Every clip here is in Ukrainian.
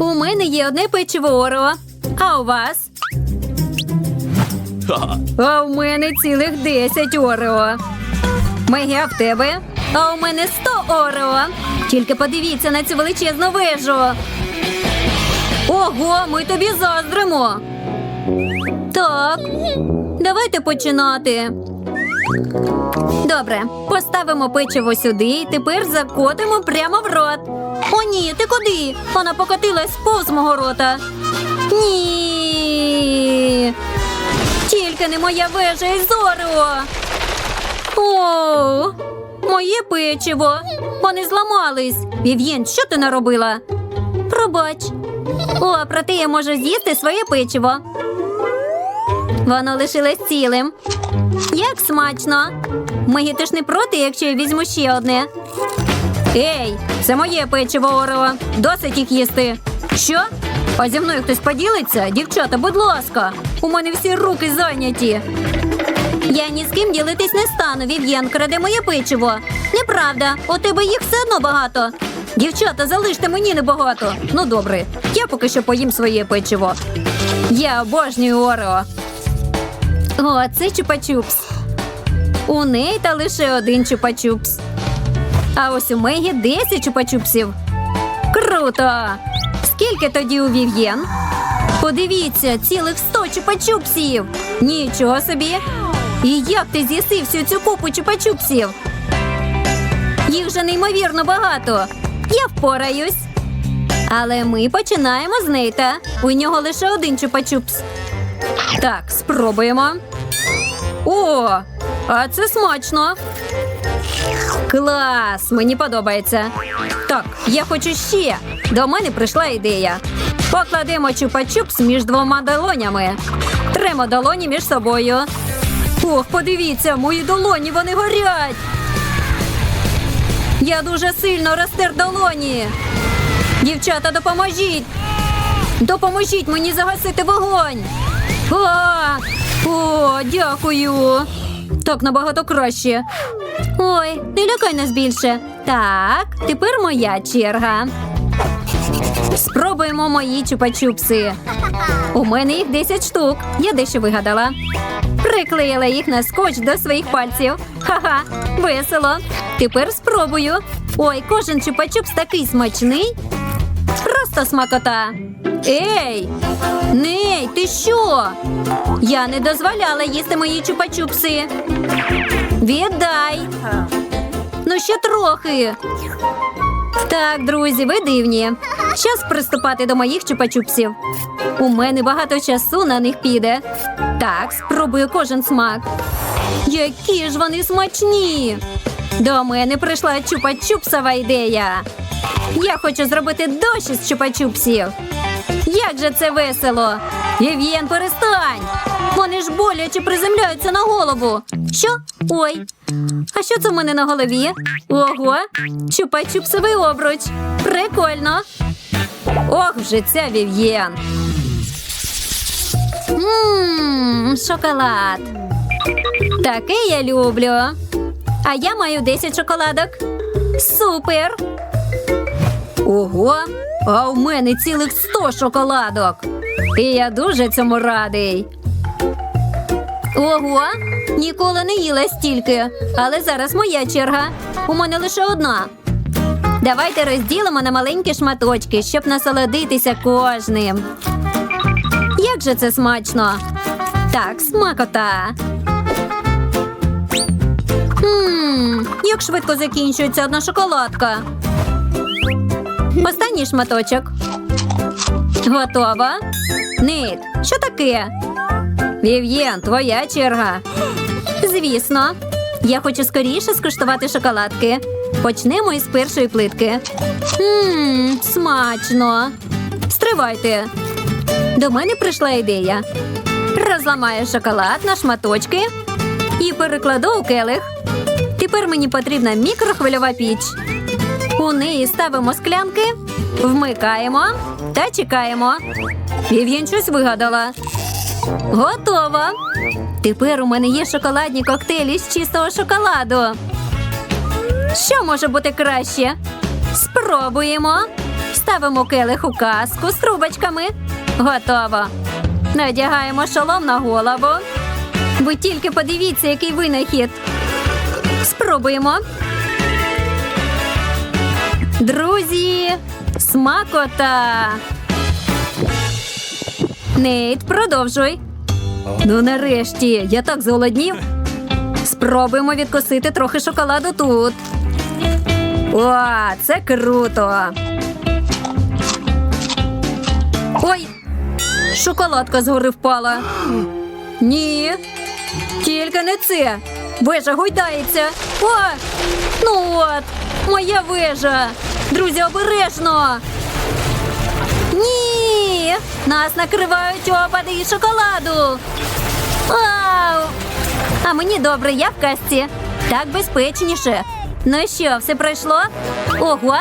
У мене є одне печиво Орео. А у вас? А у мене цілих 10 Орео. Мегі, а в тебе? А у мене 100 Орео. Тільки подивіться на цю величезну вежу. Ого, ми тобі заздримо. Так, давайте починати. Добре, поставимо печиво сюди і тепер закотимо прямо в рот. О, ні, ти куди? Вона покотилась повз мого рота. Ні. Тільки не моя вежа із Орео. О, моє печиво. Вони зламались. Вів'єн, що ти наробила? Пробач. О, проте я можу з'їсти своє печиво. Воно лишилось цілим. Як смачно. Мегі, ти ж не проти, якщо я візьму ще одне. Ей, це моє печиво Орео. Досить їх їсти. Що? А зі мною хтось поділиться? Дівчата, будь ласка, у мене всі руки зайняті. Я ні з ким ділитись не стану, Вів'єн краде моє печиво. Неправда, у тебе їх все одно багато. Дівчата, залиште мені небагато. Ну добре, я поки що поїм своє печиво. Я обожнюю Орео. О, це чупа-чупс. У неї та лише один чупа-чупс. А ось у Мегі 10 чупа-чупсів. Круто! Скільки тоді у Вів'єн? Подивіться, цілих 100 чупа-чупсів. Нічого собі. І як ти з'їси всю цю купу чупа-чупсів? Їх же неймовірно багато. Я впораюсь. Але ми починаємо з Нейта. У нього лише один чупа-чупс. Так, спробуємо. О, а це смачно. Клас! Мені подобається. Так, я хочу ще. До мене прийшла ідея. Покладемо чупа-чупс між двома долонями. Тремо долоні між собою. Ох, подивіться, мої долоні вони горять. Я дуже сильно розтер долоні. Дівчата, допоможіть. Допоможіть мені загасити вогонь. А! О, дякую. Так набагато краще. Ой, не лякай нас більше. Так, тепер моя черга. Спробуємо мої чупа-чупси. У мене їх 10 штук. Я дещо вигадала. Приклеїла їх на скотч до своїх пальців. Ха-ха, весело. Тепер спробую. Ой, кожен чупа-чупс такий смачний. Просто смакота. Ей! Ней, ти що? Я не дозволяла їсти мої чупа-чупси. Віддай. Ну, ще трохи. Так, друзі, ви дивні. Час приступати до моїх чупа-чупсів. У мене багато часу на них піде. Так, спробую кожен смак. Які ж вони смачні! До мене прийшла чупа-чупсова ідея. Я хочу зробити дощ із чупа-чупсів. Як же це весело! Вів'єн, перестань! Вони ж боляче приземляються на голову. Що? Ой. А що це в мене на голові? Ого, чупа-чупсовий обруч. Прикольно. Ох, вже ця Вів'єн. Ммм, шоколад. Таке я люблю. А я маю 10 шоколадок. Супер! Ого, а у мене цілих 100 шоколадок. І я дуже цьому радий. Ого, ніколи не їла стільки. Але зараз моя черга. У мене лише одна. Давайте розділимо на маленькі шматочки, щоб насолодитися кожним. Як же це смачно? Так, смакота. Ммм, як швидко закінчується одна шоколадка. Останній шматочок. Готова? Нит, що таке? Вів'єн, твоя черга. Звісно. Я хочу скоріше скуштувати шоколадки. Почнемо із першої плитки. Ммм, смачно. Стривайте. До мене прийшла ідея. Розламаю шоколад на шматочки і перекладу у келих. Тепер мені потрібна мікрохвильова піч. У неї ставимо склянки, вмикаємо та чекаємо. Вів'єн щось вигадала. Готово. Тепер у мене є шоколадні коктейлі з чистого шоколаду. Що може бути краще? Спробуємо. Ставимо келих у каску з трубочками. Готово. Надягаємо шолом на голову. Ви тільки подивіться, який винахід. Спробуємо. Друзі, смакота. Нейт, продовжуй. Ну, нарешті, я так зголоднів. Спробуємо відкусити трохи шоколаду тут. О, це круто. Ой, шоколадка згори впала. Ні, тільки не це. Вежа гойдається. О! Ну от, моя вежа. Друзі, обережно. Ні! Нас накривають опади і шоколаду. Ау! А мені добре, я в касті. Так безпечніше. Ну що, все пройшло? Ого!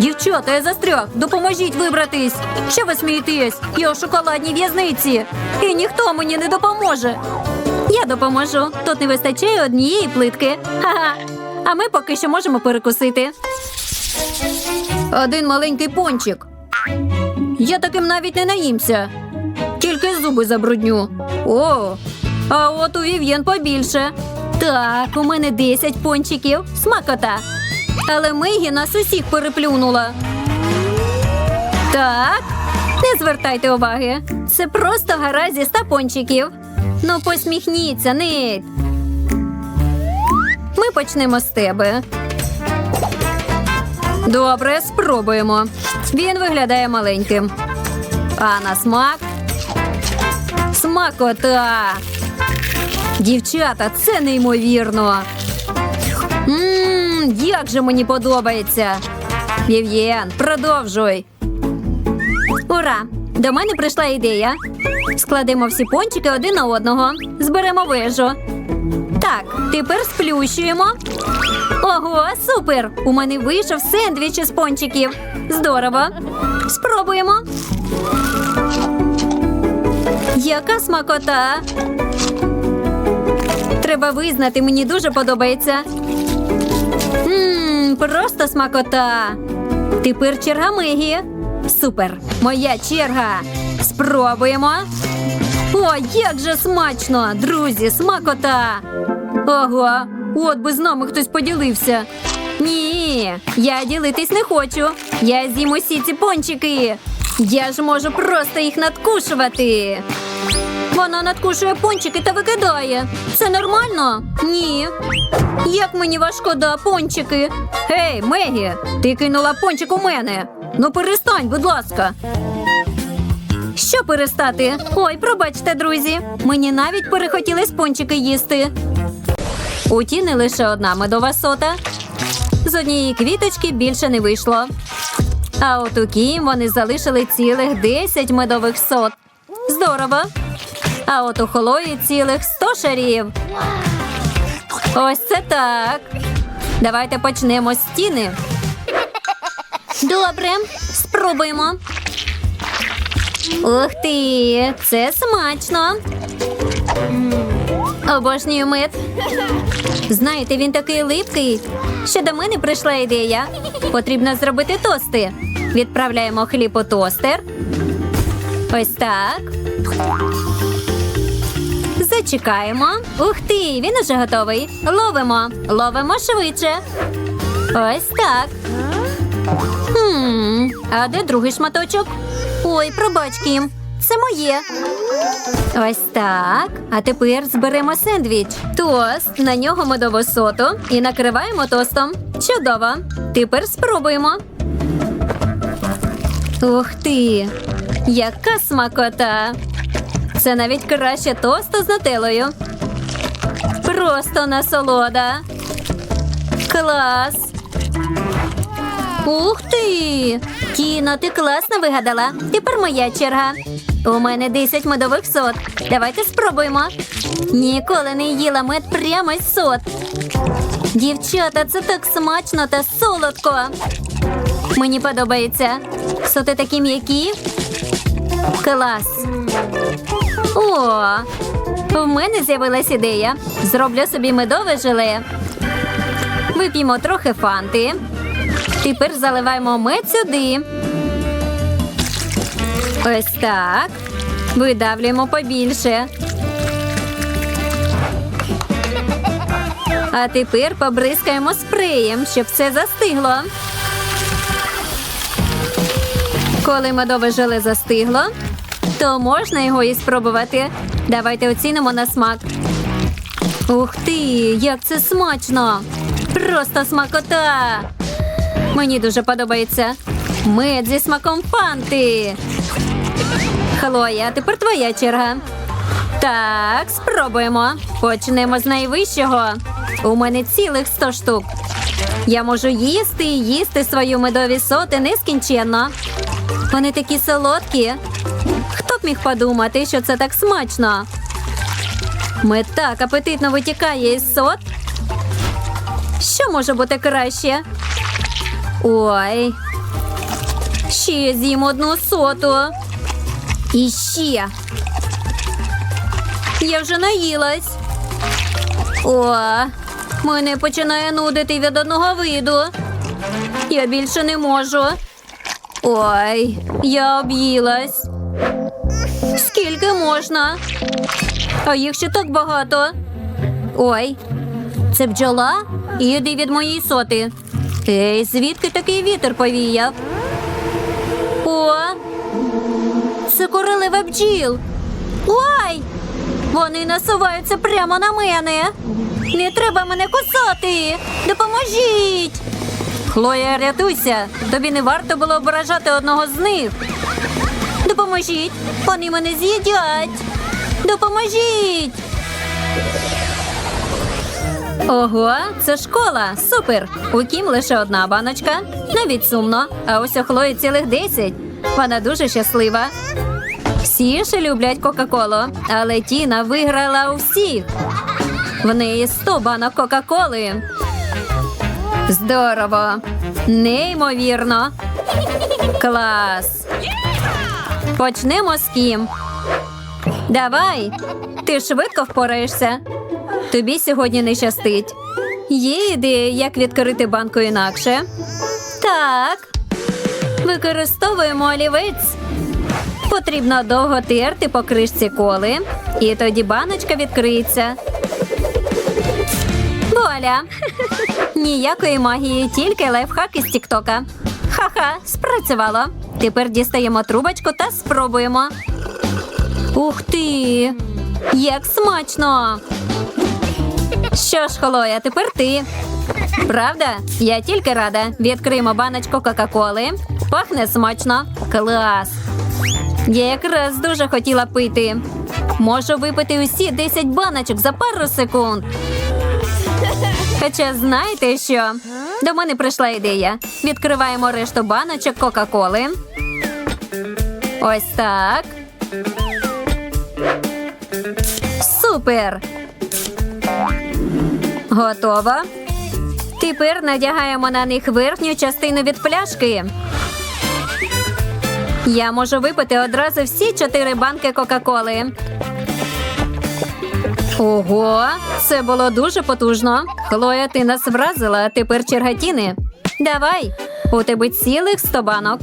Дівчата, я застряг. Допоможіть вибратись. Що ви смієтесь? Я у шоколадній в'язниці. І ніхто мені не допоможе. Я допоможу. Тут не вистачає однієї плитки. Ха-ха. А ми поки що можемо перекусити. Один маленький пончик. Я таким навіть не наїмся. Тільки зуби забрудню. О, а от у Вів'єн побільше. Так, у мене 10 пончиків. Смакота. Але Мегі нас усіх переплюнула. Так, не звертайте уваги. Це просто гара зі 100 пончиків. Ну, посміхніться, Нейт. Ми почнемо з тебе. Добре, спробуємо. Він виглядає маленьким. А на смак. Смакота. Дівчата, це неймовірно. Ммм, як же мені подобається. Вів'єн, продовжуй. Ура! До мене прийшла ідея. Складемо всі пончики один на одного. Зберемо вежу. Так, тепер сплющуємо. Ого, супер! У мене вийшов сендвіч із пончиків. Здорово. Спробуємо. Яка смакота. Треба визнати, мені дуже подобається. Ммм, просто смакота. Тепер черга Мегі. Супер. Моя черга. Спробуємо. О, як же смачно! Друзі, смакота! Ого, от би з нами хтось поділився. Ні, я ділитись не хочу. Я з'їм усі ці пончики. Я ж можу просто їх надкушувати. Вона надкушує пончики та викидає. Це нормально? Ні. Як мені важкода пончики. Гей, Мегі, ти кинула пончик у мене. Ну перестань, будь ласка. Що перестати? Ой, пробачте, друзі. Мені навіть перехотілись пончики їсти. У Тіни лише одна медова сота. З однієї квіточки більше не вийшло. А от у Кім вони залишили цілих 10 медових сот. Здорово. А от у Хлої цілих 100 шарів. Ось це так. Давайте почнемо з стіни. Добре, спробуємо. Ух ти, це смачно. Обожнюю мед. Знаєте, він такий липкий. Що до мене прийшла ідея. Потрібно зробити тости. Відправляємо хліб у тостер. Ось так. Зачекаємо. Ух ти, він уже готовий. Ловимо. Ловимо швидше. Ось так. Хм, а де другий шматочок? Ой, пробач, Кім. Це моє. Ось так. А тепер зберемо сендвіч. Тост, на нього медову соту і накриваємо тостом. Чудово. Тепер спробуємо. Ух ти! Яка смакота! Це навіть краще тосту з нателою. Просто насолода. Клас! Ух ти! Кіно, ти класно вигадала. Тепер моя черга. У мене 10 медових сот. Давайте спробуємо. Ніколи не їла мед прямо з сот. Дівчата, це так смачно та солодко. Мені подобається. Соти такі м'які. Клас. О, в мене з'явилась ідея. Зроблю собі медове желе. Вип'ємо трохи фанти. Тепер заливаємо мед сюди. Ось так. Видавлюємо побільше. А тепер побризкаємо спреєм, щоб все застигло. Коли медове желе застигло, то можна його і спробувати. Давайте оцінимо на смак. Ух ти, як це смачно! Просто смакота! Мені дуже подобається. Мед зі смаком фанти. Хлоя, тепер твоя черга. Так, спробуємо. Почнемо з найвищого. У мене цілих 100 штук. Я можу їсти і їсти свою медові соти нескінченно. Вони такі солодкі. Хто б міг подумати, що це так смачно? Мед так апетитно витікає із сот. Що може бути краще? Ой. Ще з'їм одну соту. І ще. Я вже наїлась. О, мене починає нудити від одного виду. Я більше не можу. Ой, я об'їлась. Скільки можна? А їх ще так багато. Ой, це бджола? Іди від моєї соти. Ей, звідки такий вітер повіяв? Королева бджіл. Ой! Вони насуваються прямо на мене. Не треба мене кусати. Допоможіть. Хлоя, рятуйся. Тобі не варто було ображати одного з них. Допоможіть. Вони мене з'їдять. Допоможіть. Ого, це школа. Супер. У Кім лише одна баночка. Навіть сумно. А ось у Хлої цілих десять. Вона дуже щаслива. Всі ж люблять Кока-Колу, але Тіна виграла у всіх. В неї 100 банок Кока-Коли. Здорово! Неймовірно. Клас. Почнемо з Кім. Давай. Ти швидко впораєшся. Тобі сьогодні не щастить. Є ідея, як відкрити банку інакше? Так. Використовуємо олівець. Потрібно довго терти по кришці коли, і тоді баночка відкриється. Воля! Ніякої магії, тільки лайфхак із Тіктока. Ха-ха, спрацювало. Тепер дістаємо трубочку та спробуємо. Ух ти! Як смачно! Що ж, Холоя, тепер ти. Правда? Я тільки рада. Відкриємо баночку Кока-Коли. Пахне смачно. Клас! Я якраз дуже хотіла пити. Можу випити усі 10 баночок за пару секунд. Хоча знаєте що? До мене прийшла ідея. Відкриваємо решту баночок Кока-Коли. Ось так. Супер. Готово. Тепер надягаємо на них верхню частину від пляшки. Я можу випити одразу всі чотири банки Кока-Коли. Ого, це було дуже потужно. Хлоя, ти нас вразила, а тепер черга Тіни. Давай, у тебе цілих 100 банок.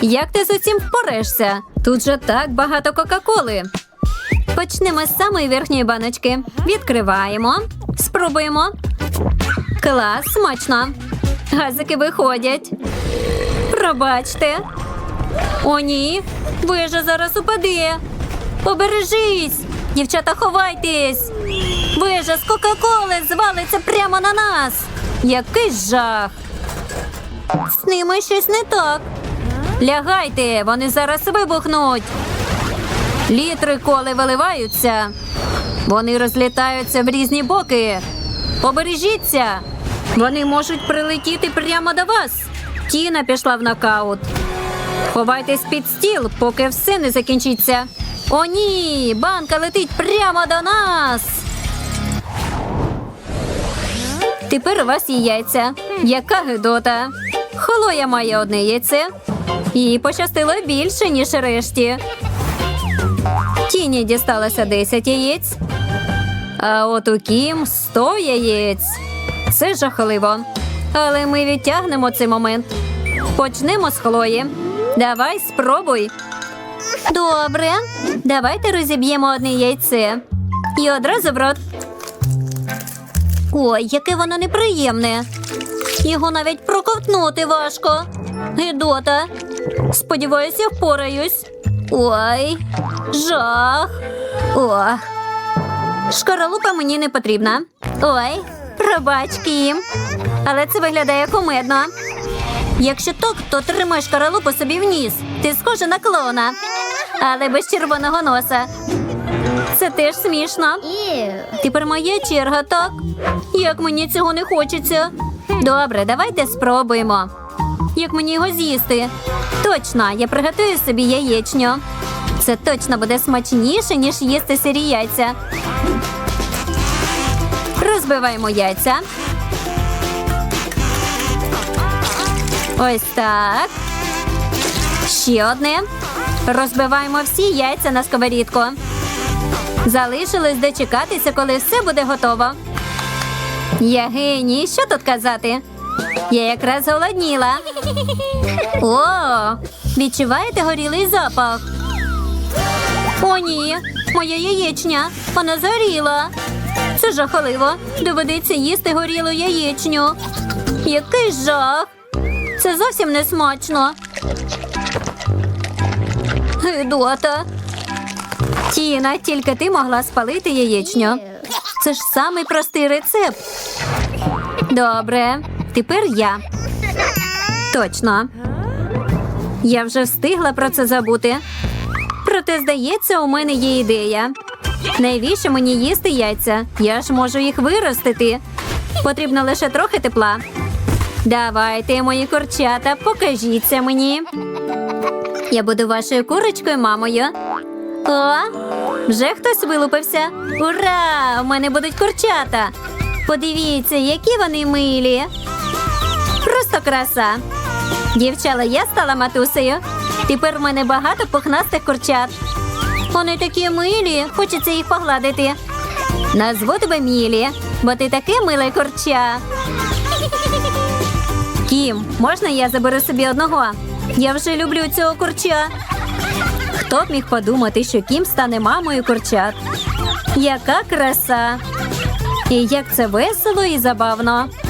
Як ти з усім впорешся? Тут же так багато Кока-Коли. Почнемо з самої верхньої баночки. Відкриваємо, спробуємо. Клас, смачно. Газики виходять. Пробачте. О, ні, вежа зараз упаде. Побережись! Дівчата, ховайтесь! Вежа з Кока-Коли звалиться прямо на нас. Який жах! З ними щось не так. Лягайте, вони зараз вибухнуть. Літри коли виливаються. Вони розлітаються в різні боки. Побережіться! Вони можуть прилетіти прямо до вас. Тіна пішла в нокаут. Ховайтесь під стіл, поки все не закінчиться. О, ні! Банка летить прямо до нас. Тепер у вас є яйця. Яка гидота. Холоя має одне яйце. Їй пощастило більше, ніж решті. Тіні дісталося 10 яєць. А от у Кім 100 яєць. Це жахливо. Але ми відтягнемо цей момент. Почнемо з Хлої. Давай, спробуй. Добре. Давайте розіб'ємо одне яйце. І одразу в рот. Ой, яке воно неприємне. Його навіть проковтнути важко. Гидота. Сподіваюся, впораюсь. Ой, жах. Ох. Шкаралупа мені не потрібна. Ой, пробач, Кім. Але це виглядає кумедно. Якщо так, то тримай шкаралупу собі в ніс. Ти схожа на клоуна. Але без червоного носа. Це теж смішно. Тепер моя черга, так? Як мені цього не хочеться. Добре, давайте спробуємо. Як мені його з'їсти? Точно, я приготую собі яєчню. Це точно буде смачніше, ніж їсти сирі яйця. Розбиваємо яйця. Ось так. Ще одне. Розбиваємо всі яйця на сковорідку. Залишилось дочекатися, коли все буде готово. Я геній, що тут казати? Я якраз голодніла. О, відчуваєте горілий запах? О, ні, моя яєчня. Вона згоріла. Це жахливо. Доведеться їсти горілу яєчню. Який жах. Це зовсім не смачно. Гидота. Тіна, тільки ти могла спалити яєчню. Це ж самий простий рецепт. Добре, тепер я. Точно. Я вже встигла про це забути. Проте, здається, у мене є ідея. Навіщо мені їсти яйця? Я ж можу їх виростити. Потрібно лише трохи тепла. Давайте, мої курчата, покажіться мені. Я буду вашою курочкою, мамою. О, вже хтось вилупився. Ура! У мене будуть курчата. Подивіться, які вони милі. Просто краса. Дівчала, я стала матусею. Тепер в мене багато пухнастих курчат. Вони такі милі, хочеться їх погладити. Назву тебе Мілі, бо ти таке миле курча. Кім, можна я заберу собі одного? Я вже люблю цього курча. Хто б міг подумати, що Кім стане мамою курчат? Яка краса! І як це весело і забавно.